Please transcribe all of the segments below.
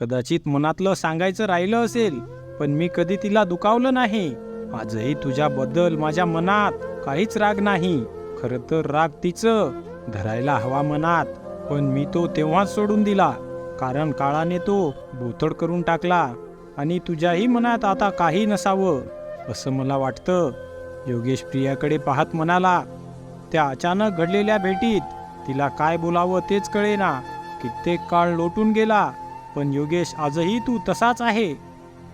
कदाचित मनातलं सांगायचं राहिलं असेल पण मी कधी तिला दुखावलं नाही. आजही तुझ्याबद्दल माझ्या मनात काहीच राग नाही. खरं तर राग तिचं धरायला हवा मनात पण मी तो तेव्हाच सोडून दिला कारण काळाने तो बोथड करून टाकला आणि तुझ्याही मनात आता काही नसावं असं मला वाटतं. योगेश प्रियाकडे पाहत म्हणाला त्या अचानक घडलेल्या भेटीत तिला काय बोलावं तेच कळेना. कित्येक काळ लोटून गेला. पण योगेश आजही तू तसाच आहे.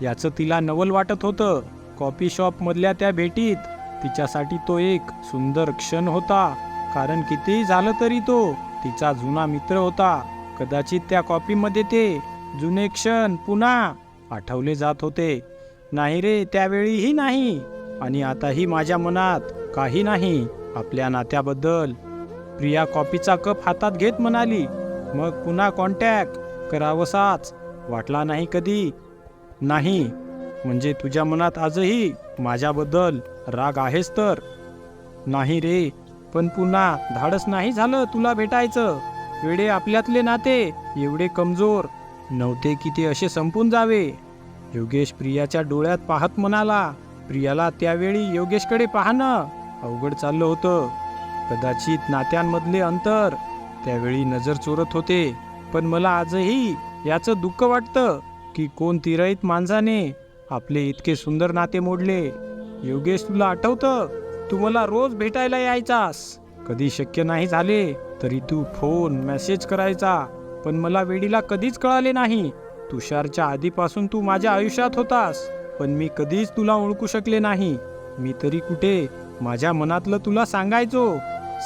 याचं तिला नवल वाटत होतं. कॉफी शॉपमधल्या त्या भेटीत तिच्यासाठी तो एक सुंदर क्षण होता. कारण कितीही झालं तरी तो तिचा जुना मित्र होता. कदाचित त्या कॉपीमध्ये ते जुने क्षण पुन्हा आठवले जात होते. नाही रे त्यावेळीही नाही. आणि आताही माझ्या मनात काही नाही आपल्या नात्याबद्दल. प्रिया कॉफीचा कप हातात घेत म्हणाली. मग पुन्हा कॉन्टॅक्ट. करावसाच वाटला नाही कधी. नाही म्हणजे तुझ्या मनात आजही माझ्याबद्दल राग आहेस तर. नाही रे पण पुन्हा धाडस नाही झालं तुला भेटायचं. वेडे आपल्यातले नाते एवढे कमजोर. नव्हते की ते असे संपून जावे. योगेश प्रियाच्या डोळ्यात पाहत म्हणाला प्रियाला त्यावेळी योगेशकडे पाहणं अवघड चाललं होतं. कदाचित नात्यांमधले अंतर त्यावेळी नजर चोरत होते. पण मला आजही याचं दुःख वाटतं की कोण तिरईत माणसाने आपले इतके सुंदर नाते मोडले. योगेश तुला आठवतं? तू मला रोज भेटायला यायचास. कधी शक्य नाही झाले तरी तू फोन मेसेज करायचा. पण मला वेडीला कधीच कळाले नाही. तुषारच्या आधीपासून तू माझ्या आयुष्यात होतास पण मी कधीच तुला ओळखू शकले नाही. मी तरी कुठे? माझ्या मनातलं तुला सांगायचो.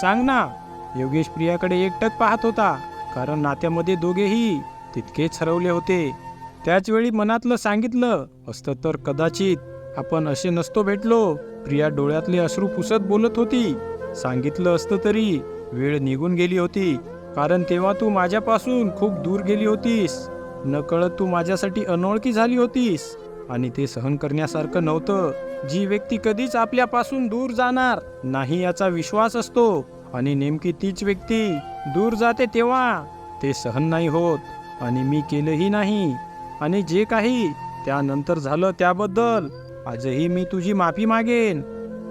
सांग ना. योगेश प्रियाकडे एकटक पाहत होता. कारण नात्यामध्ये दोघेही तितकेच हरवले होते. त्याचवेळी मनातलं सांगितलं असतं तर कदाचित आपण असे नसतो भेटलो. प्रिया डोळ्यातले अश्रू पुसत बोलत होती. सांगितलं असतं तरी वेळ निघून गेली होती. कारण तेव्हा तू माझ्यापासून खूप दूर गेली होतीस. नकळत तू माझ्यासाठी अनोळखी झाली होतीस. आणि ते सहन करण्यासारखं नव्हतं. जी व्यक्ती कधीच आपल्यापासून दूर जाणार नाही याचा विश्वास असतो. आणि नेमकी तीच व्यक्ती दूर जाते तेव्हा ते सहन नाही होत आणि मी केलंही नाही. आणि जे काही त्यानंतर झालं त्याबद्दल आजही मी तुझी माफी मागेन.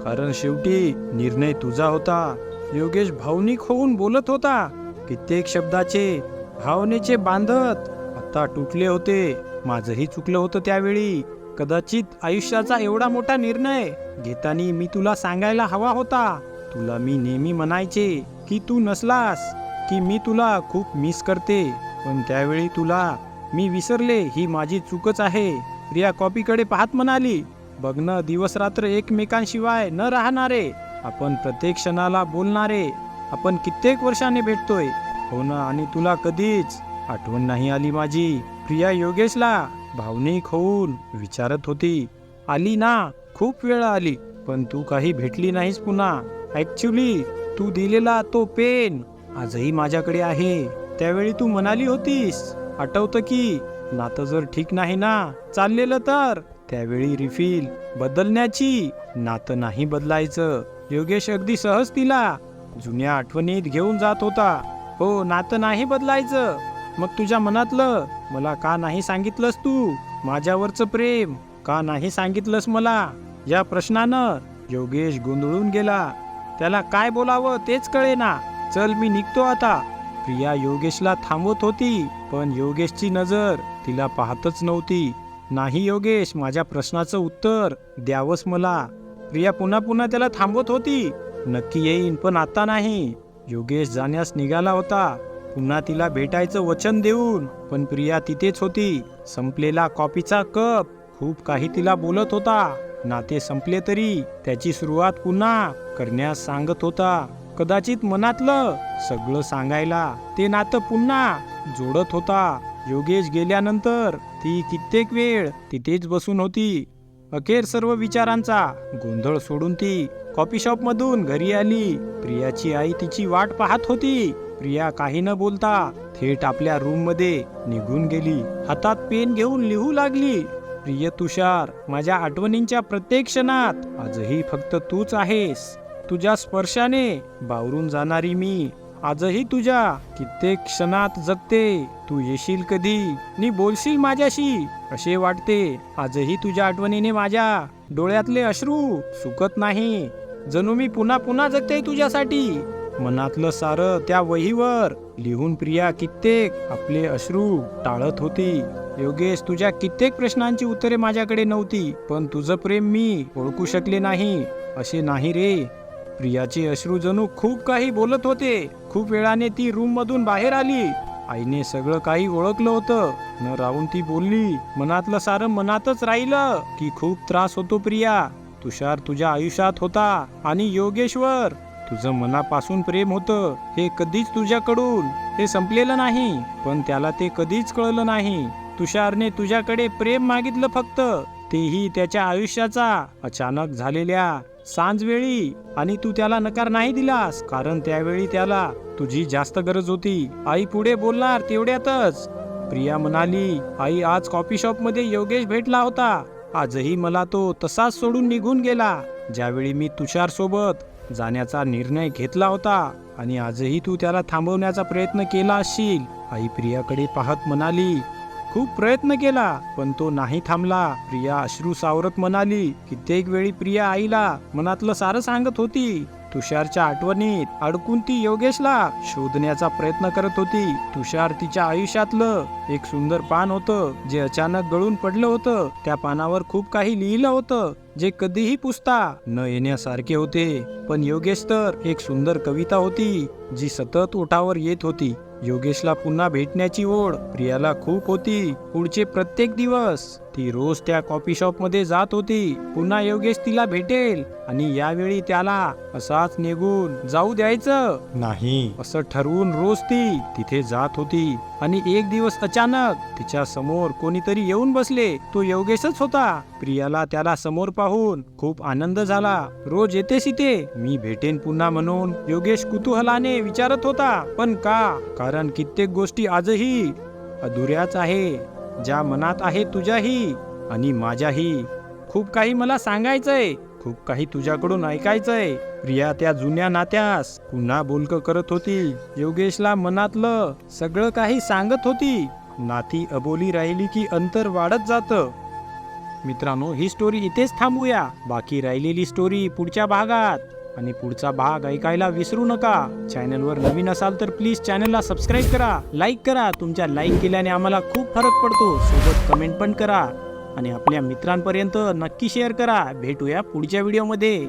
कारण शेवटी निर्णय तुझा होता. योगेश भावनिक होऊन बोलत होता कित्येक शब्दाचे भावनेचे बांधत आता तुटले होते. माझंही चुकलं होतं त्यावेळी. कदाचित आयुष्याचा एवढा मोठा निर्णय घेताना मी तुला सांगायला हवा होता. तुला मी नेहमी म्हणायचे की तू नसलास की मी तुला खूप मिस करते. पण त्यावेळी तुला मी विसरले ही माझी चूकच आहे. प्रिया कॉपीकडे पाहत म्हणाली बघणं दिवस रात्र एकमेकांशिवाय न राहणारे आपण प्रत्येक क्षणाला बोलणारे आपण कित्येक वर्षाने भेटतोय. हो ना आणि तुला कधीच आठवण नाही आली माझी. प्रिया योगेशला भावनिक होऊन विचारत होती आली ना खूप वेळ आली पण तू काही भेटली नाहीस पुन्हा. ॲक्च्युली तू दिलेला तो पेन आजही माझ्याकडे आहे. त्यावेळी तू म्हणाली होतीस आठवतं की नातं जर ठीक नाही ना चाललेलं तर. त्यावेळी रिफिल बदलण्याची नातं नाही बदलायचं. योगेश अगदी सहज तिला जुन्या आठवणीत घेऊन जात होता. हो नातं नाही बदलायचं. मग तुझ्या मनातलं मला का नाही सांगितलंस तू? माझ्यावरचं प्रेम का नाही सांगितलंस मला? या प्रश्नानं योगेश गोंधळून गेला. त्याला काय बोलावं तेच कळेना. चल मी निघतो आता. प्रिया योगेशला थांबवत होती पण योगेशची नजर तिला पाहतच नव्हती. नाही योगेश माझ्या प्रश्नाचं उत्तर द्यावंच मला. प्रिया पुन्हा पुन्हा त्याला थांबवत होती. नक्की येईन पण आता नाही. योगेश जाण्यास निघाला होता. पुन्हा तिला भेटायचं वचन देऊन पण प्रिया तिथेच होती. संपलेला कॉफीचा कप. खूप काही तिला बोलत होता. नाते संपले तरी त्याची सुरुवात पुन्हा करण्यास सांगत होता. कदाचित मनातलं सगळं सांगायला ते नातं पुन्हा जोडत होता. योगेश गेल्यानंतर ती कित्येक वेळ तिथेच बसून होती. अखेर सर्व विचारांचा गोंधळ सोडून ती कॉफी शॉप मधून घरी आली. प्रियाची आई तिची वाट पाहत होती. प्रिया काही न बोलता थेट आपल्या रूममध्ये निघून गेली. हातात पेन घेऊन लिहू लागली. प्रिय तुषार माझ्या आठवणींच्या प्रत्येक क्षणात आजही फक्त तूच आहेस. तुझ्या स्पर्शाने बावरून जाणारी मी आजही तुझ्या कित्येक क्षणात जगते. तू येशील कधी? नी बोलशील माझ्याशी? असे वाटते. आजही तुझ्या आठवणीने माझ्या डोळ्यातले अश्रू सुकत नाही. जणू मी पुन्हा पुन्हा जगते तुझ्यासाठी. मनातलं सारं त्या वहीवर लिहून प्रिया कित्येक आपले अश्रू टाळत होती. योगेश तुझ्या कित्येक प्रश्नांची उत्तरे माझ्याकडे नव्हती पण तुझं प्रेम मी ओळखू शकले नाही. असे नाही रे. प्रियाचे अश्रू जणू खूप काही बोलत होते. खूप वेळाने ती रूम मधून बाहेर आली. आईने सगळं काही ओळखलं होतं. न राहून ती बोलली मनातलं सारं मनातच राहिलं की खूप त्रास होतो प्रिया. तुषार तुझ्या आयुष्यात होता आणि योगेश्वर तुझं मनापासून प्रेम होतं हे कधीच तुझ्याकडून. हे संपलेलं नाही पण त्याला ते कधीच कळलं नाही. तुषारने तुझ्याकडे प्रेम मागितलं फक्त. तेही त्याच्या आयुष्याचा. अचानक झालेल्या सांजवेळी. आणि तू त्याला नकार नाही दिलास कारण त्यावेळी त्याला तुझी जास्त गरज होती. आई पुढे बोलणार तेवढ्यातच. प्रिया म्हणाली आई आज कॉफी शॉपमध्ये योगेश भेटला होता. आजही मला तो तसाच सोडून निघून गेला. ज्यावेळी मी तुषार सोबत जाण्याचा निर्णय घेतला होता आणि आजही तू त्याला थांबवण्याचा प्रयत्न केला असशील आई प्रियाकडे पाहत म्हणाली. खूप प्रयत्न केला पण तो नाही थांबला. प्रिया अश्रू सावरत म्हणाली कित्येक वेळी प्रिया आईला मनातलं सारं सांगत होती. तुषारच्या आठवणीत अडकून ती योगेशला शोधण्याचा प्रयत्न करत होती. तुषार तिच्या आयुष्यातलं एक सुंदर पान होतं जे अचानक गळून पडलं होतं. त्या पानावर खूप काही लिहिलं होतं जे कधीही पुसता न येण्यासारखे होते. पण योगेश तर एक सुंदर कविता होती जी सतत ओठावर येत होती. योगेशला पुन्हा भेटण्याची ओढ प्रियाला खूप होती. पुढचे प्रत्येक दिवस ती रोज त्या कॉफी शॉपमध्ये जात होती. पुन्हा योगेश तिला भेटेल आणि यावेळी त्याला असाच निघून जाऊ द्यायचं. नाही. असं ठरवून रोज ती तिथे जात होती आणि एक दिवस अचानक तिच्या समोर कोणीतरी येऊन बसले. तो योगेशच होता. प्रियाला त्याला समोर पाहून खूप आनंद झाला. रोज येतेस इथे. मी भेटेन पुन्हा म्हणून योगेश कुतूहलाने विचारत होता. पण का? कारण कित्येक गोष्टी आजही अधुऱ्याच आहे. ज्या मनात आहे तुझ्याही आणि माझ्याही. खूप काही मला सांगायचंय खूप काही तुझ्याकडून ऐकायचंय. प्रिया त्या जुन्या नात्यास पुन्हा बोलक करत होती. योगेशला मनातलं सगळं काही सांगत होती. नाती अबोली राहिली की अंतर वाढत जातं. मित्रांनो ही स्टोरी इथेच थांबूया. बाकी राहिलेली स्टोरी पुढच्या भागात. आणि पुढचा भाग ऐकायला विसरू नका. चॅनलवर नवीन असाल तर प्लीज चॅनलला सबस्क्राईब करा लाईक करा. तुमच्या लाईक केल्याने आम्हाला खूप फरक पडतो. सोबत कमेंट पण करा. आणि आपल्या मित्रांपर्यंत नक्की शेअर करा. भेटूया पुढच्या व्हिडिओमध्ये